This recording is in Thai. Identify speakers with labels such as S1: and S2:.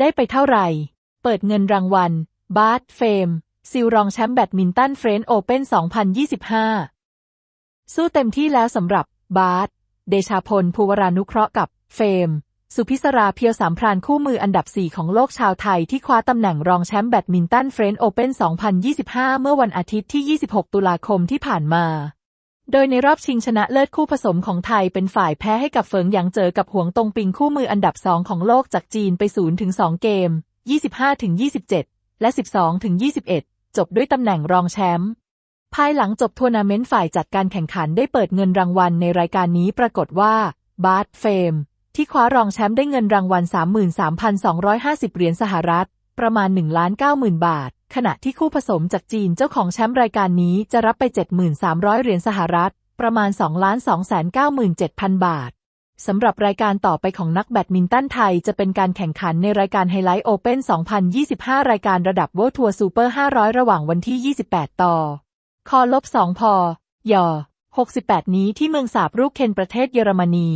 S1: ได้ไปเท่าไหร่ เปิดเงินรางวัล บาสเฟมซิลรองแชมป์แบดมินตันเฟรนช์โอเพ่น2025 สู้เต็มที่แล้วสำหรับบาสเดชาพลภูวรานุเคราะห์กับเฟม สุพิศราเพียวสามพรานคู่มืออันดับ 4 ของโลกชาวไทยที่คว้าตำแหน่งรองแชมป์แบดมินตันเฟรนช์โอเพ่น2025 เมื่อวันอาทิตย์ที่ 26 ตุลาคมที่ผ่านมา โดยในรอบชิงชนะเลิศคู่ผสมของไทยเป็นฝ่ายแพ้ให้กับเฟิงหยางเจอกับหวงตงปิงคู่มืออันดับ2ของโลกจากจีนไป0-2เกม 25-27 และ 12-21 จบด้วยตำแหน่งรองแชมป์ภายหลังจบทัวร์นาเมนต์ฝ่ายจัดการแข่งขันได้เปิดเงินรางวัลในรายการนี้ปรากฏว่า บาร์เฟม ที่คว้ารองแชมป์ได้เงินรางวัล 33,250 เหรียญสหรัฐ ประมาณ 1 ล้าน 90,000 บาท ขณะที่คู่ผสมจากจีนเจ้าของแชมป์รายการนี้จะรับไป 7,300 เหรียญสหรัฐ ประมาณ2ล้าน297,000 บาท สำหรับรายการต่อไปของนักแบดมินตันไทยจะเป็นการแข่งขันในรายการไฮไลท์โอเพ่น2025 รายการระดับ World Tour Super 500 ระหว่างวันที่ 28 ต่อ คอลบ2พอยอ68 นี้ที่เมืองสาบรูปเคนประเทศเยอรมนี